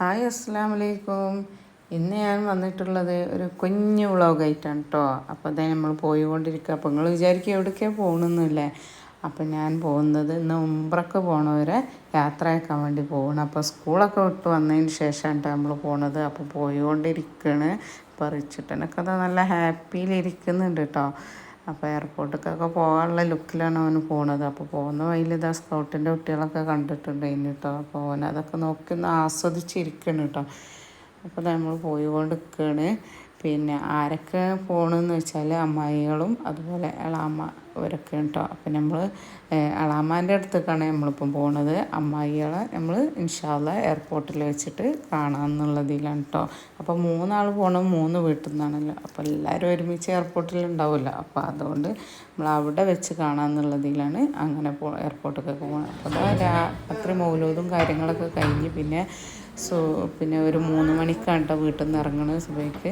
Hi അസ്സാം വലൈക്കും ഇന്ന് ഞാൻ വന്നിട്ടുള്ളത് ഒരു കുഞ്ഞു വ്ളോഗായിട്ടാണ് കേട്ടോ അപ്പോൾ അതേ നമ്മൾ പോയിക്കൊണ്ടിരിക്കുക അപ്പോൾ നിങ്ങൾ വിചാരിക്കും എവിടേക്കാണ് പോകണമെന്നില്ലേ അപ്പോൾ ഞാൻ പോകുന്നത് ഇന്ന് ഉംറക്ക് പോണവരെ യാത്രയാക്കാൻ വേണ്ടി പോകണം അപ്പോൾ സ്കൂളൊക്കെ വിട്ട് വന്നതിന് ശേഷമാണ് നമ്മൾ പോണത്. അപ്പോൾ പോയിക്കൊണ്ടിരിക്കുകയാണ് പറിച്ചിട്ടനൊക്കെ നല്ല ഹാപ്പിയിലിരിക്കുന്നുണ്ട് കേട്ടോ അപ്പോൾ എയർപോർട്ടിലേക്കൊക്കെ പോകാനുള്ള ലുക്കിലാണ് അവന് പോണത്. അപ്പോൾ പോകുന്ന വഴിയിൽ ഇതാ സ്കൗട്ടിന്റെ കുട്ടികളൊക്കെ കണ്ടിട്ടുണ്ട് കേട്ടോ അപ്പോൾ അവൻ അതൊക്കെ നോക്കി ഒന്ന് ആസ്വദിച്ചിരിക്കണം കേട്ടോ. അപ്പോൾ നമ്മൾ പോയിക്കൊണ്ട് നിൽക്കുകയാണ് പിന്നെ ആരൊക്കെ പോകണമെന്ന് വെച്ചാൽ അമ്മായികളും അതുപോലെ എളാമ അവരൊക്കെ കേട്ടോ അപ്പം നമ്മൾ എളാമാന്റെ അടുത്തേക്കാണ് നമ്മളിപ്പം പോണത്. അമ്മായികളെ നമ്മൾ ഇൻഷാല്ല എയർപോർട്ടിൽ വെച്ചിട്ട് കാണാമെന്നുള്ളതിലാണ് കേട്ടോ അപ്പോൾ മൂന്നാൾ പോകണം മൂന്ന് വീട്ടിൽ നിന്നാണല്ലോ അപ്പോൾ എല്ലാവരും ഒരുമിച്ച് എയർപോർട്ടിൽ ഉണ്ടാവില്ല അപ്പോൾ അതുകൊണ്ട് നമ്മൾ അവിടെ വെച്ച് കാണാമെന്നുള്ളതിലാണ് അങ്ങനെ പോ എയർപോർട്ടൊക്കെ പോകണം അപ്പോൾ അത്ര മൗലൂദും കാര്യങ്ങളൊക്കെ കഴിഞ്ഞ് പിന്നെ സോ പിന്നെ ഒരു മൂന്ന് മണിക്കാണ് കേട്ടോ വീട്ടിൽ നിന്ന് ഇറങ്ങണത് സുബൈക്ക്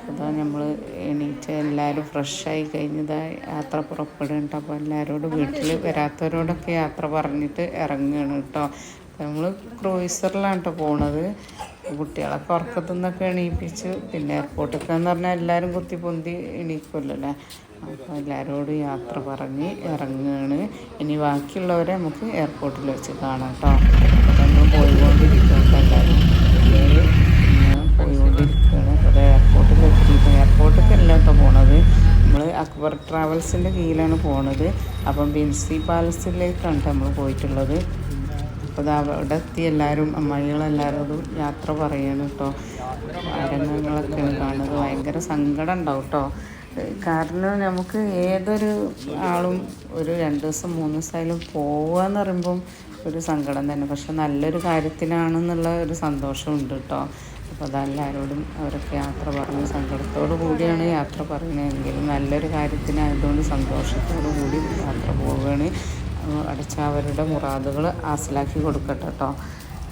അപ്പോൾ നമ്മൾ എണീറ്റ് എല്ലാവരും ഫ്രഷായി കഴിഞ്ഞതാ യാത്ര പുറപ്പെടുന്നുണ്ട് അപ്പോൾ എല്ലാവരോടും വീട്ടിൽ വരാത്തവരോടൊക്കെ യാത്ര പറഞ്ഞിട്ട് ഇറങ്ങുകയാണ് കേട്ടോ നമ്മൾ ക്രൂയിസറിലാണ് കേട്ടോ പോണത്. കുട്ടികളൊക്കെ ഉറക്കത്തു നിന്നൊക്കെ എണീപ്പിച്ച്. പിന്നെ എയർപോർട്ടൊക്കെ എന്ന് പറഞ്ഞാൽ എല്ലാവരും കുത്തി പൊന്തി എണീക്കുമല്ലോ അല്ലേ അപ്പോൾ എല്ലാവരോടും യാത്ര പറഞ്ഞ് ഇറങ്ങുകയാണ് ഇനി ബാക്കിയുള്ളവരെ നമുക്ക് എയർപോർട്ടിൽ വെച്ച് കാണാം കേട്ടോ നമ്മൾ പോയിക്കൊണ്ടിരിക്കുന്നുണ്ട് എല്ലാവരും പോയിക്കൊണ്ടിരിക്കുകയാണ് അപ്പോൾ എയർപോർട്ടിൽ എത്തിയിട്ട് എയർപോർട്ടിലേക്കല്ല കേട്ടോ പോണത്. നമ്മൾ അക്ബർ ട്രാവൽസിന്റെ കീഴിലാണ് പോണത്. അപ്പം ബിൻസി പാലസിലേക്കാണ് നമ്മൾ പോയിട്ടുള്ളത്. അപ്പോൾ അവിടെ എത്തി എല്ലാവരും അമ്മായികളെല്ലാവരോടും യാത്ര പറയാണ് കേട്ടോ അരങ്ങങ്ങളൊക്കെയാണ് കാണുന്നത്. ഭയങ്കര സങ്കടം ഉണ്ടാവും കേട്ടോ കാരണം നമുക്ക് ഏതൊരു ആളും ഒരു രണ്ട് ദിവസം മൂന്ന് ദിവസമായാലും പോവുക എന്ന് പറയുമ്പം ഒരു സങ്കടം തന്നെ. പക്ഷെ നല്ലൊരു കാര്യത്തിനാണെന്നുള്ള ഒരു സന്തോഷമുണ്ട് കേട്ടോ അപ്പോൾ അതെല്ലാവരോടും അവരൊക്കെ യാത്ര പറഞ്ഞ് സങ്കടത്തോടു കൂടിയാണ് യാത്ര പറയുന്നതെങ്കിലും നല്ലൊരു കാര്യത്തിനായതുകൊണ്ട് സന്തോഷത്തോടു കൂടി യാത്ര പോവുകയാണ്. അടച്ച അവരുടെ മുറാദുകൾ ഹാസിലാക്കി കൊടുക്കട്ടെ കേട്ടോ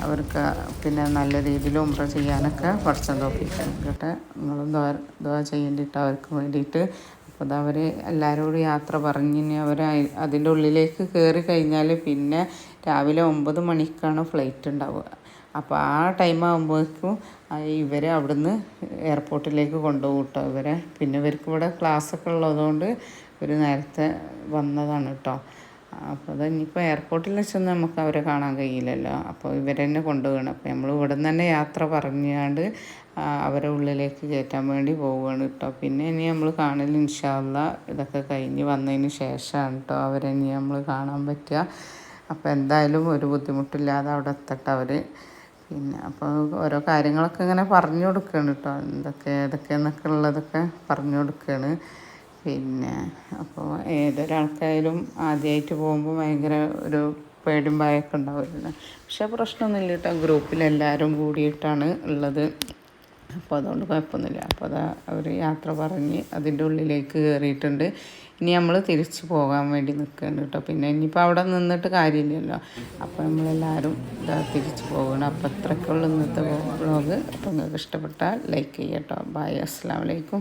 അവർക്ക് പിന്നെ നല്ല രീതിയിൽ ഉമ്ര ചെയ്യാനൊക്കെ പഠിച്ചം തോപ്പിക്കണം കേട്ടെ നിങ്ങളും ദ്വാ ചെയ്യേണ്ടിയിട്ട് അവർക്ക് വേണ്ടിയിട്ട് അപ്പോൾ അവർ എല്ലാവരോടും യാത്ര പറഞ്ഞിനി അവർ അതിന്റെ ഉള്ളിലേക്ക് കയറി കഴിഞ്ഞാൽ പിന്നെ രാവിലെ ഒമ്പത് മണിക്കാണ് ഫ്ലൈറ്റ് ഉണ്ടാവുക അപ്പോൾ ആ ടൈം ആകുമ്പോഴേക്കും ഇവരെ അവിടുന്ന് എയർപോർട്ടിലേക്ക് കൊണ്ടുപോകും കേട്ടോ ഇവരെ പിന്നെ ഇവർക്ക് ഇവിടെ ക്ലാസ്സൊക്കെ ഉള്ളതുകൊണ്ട് ഒരു നേരത്തെ വന്നതാണ് കേട്ടോ അപ്പോൾ അത് ഇനിയിപ്പോൾ എയർപോർട്ടിൽ വെച്ചൊന്നും നമുക്ക് അവരെ കാണാൻ കഴിയില്ലല്ലോ. അപ്പോൾ ഇവരെ തന്നെ കൊണ്ടുപോകണം. അപ്പോൾ നമ്മൾ ഇവിടെ നിന്ന് തന്നെ യാത്ര പറഞ്ഞാണ്ട് അവരെ ഉള്ളിലേക്ക് കയറ്റാൻ വേണ്ടി പോവുകയാണ് കേട്ടോ പിന്നെ ഇനി നമ്മൾ കാണൽ ഇൻഷാല്ല ഇതൊക്കെ കഴിഞ്ഞ് വന്നതിന് ശേഷമാണ് കേട്ടോ അവരെ ഇനി നമ്മൾ കാണാൻ പറ്റുക. അപ്പോൾ എന്തായാലും ഒരു ബുദ്ധിമുട്ടില്ലാതെ അവിടെ എത്തട്ടെ അവർ പിന്നെ അപ്പോൾ ഓരോ കാര്യങ്ങളൊക്കെ ഇങ്ങനെ പറഞ്ഞു കൊടുക്കുകയാണ് കേട്ടോ എന്തൊക്കെ ഏതൊക്കെ എന്നൊക്കെ ഉള്ളതൊക്കെ പറഞ്ഞു കൊടുക്കുകയാണ് പിന്നെ അപ്പോൾ ഏതൊരാൾക്കായാലും ആദ്യമായിട്ട് പോകുമ്പോൾ ഭയങ്കര ഒരു പേടിയും ഭയമൊക്കെ ഉണ്ടാവില്ല പക്ഷേ പ്രശ്നമൊന്നുമില്ല കേട്ടോ. ഗ്രൂപ്പിലെല്ലാവരും കൂടിയിട്ടാണ് ഉള്ളത്. അപ്പോൾ അതുകൊണ്ട് കുഴപ്പമൊന്നുമില്ല. അപ്പോൾ അതാ അവർ യാത്ര പറഞ്ഞ് അതിന്റെ ഉള്ളിലേക്ക് കയറിയിട്ടുണ്ട് ഇനി നമ്മൾ തിരിച്ചു പോകാൻ വേണ്ടി നിൽക്കുകയാണ് കേട്ടോ. പിന്നെ ഇനിയിപ്പോൾ അവിടെ നിന്നിട്ട് കാര്യമില്ലല്ലോ. അപ്പോൾ നമ്മളെല്ലാവരും ഇതാ തിരിച്ചു പോകണം അപ്പോൾ അത്രയ്ക്കുള്ള ഇന്നത്തെ ബ്ലോഗ് അപ്പോൾ നിങ്ങൾക്ക് ഇഷ്ടപ്പെട്ടാൽ ലൈക്ക് ചെയ്യാം കേട്ടോ ബായ് അസ്സാം വലൈക്കും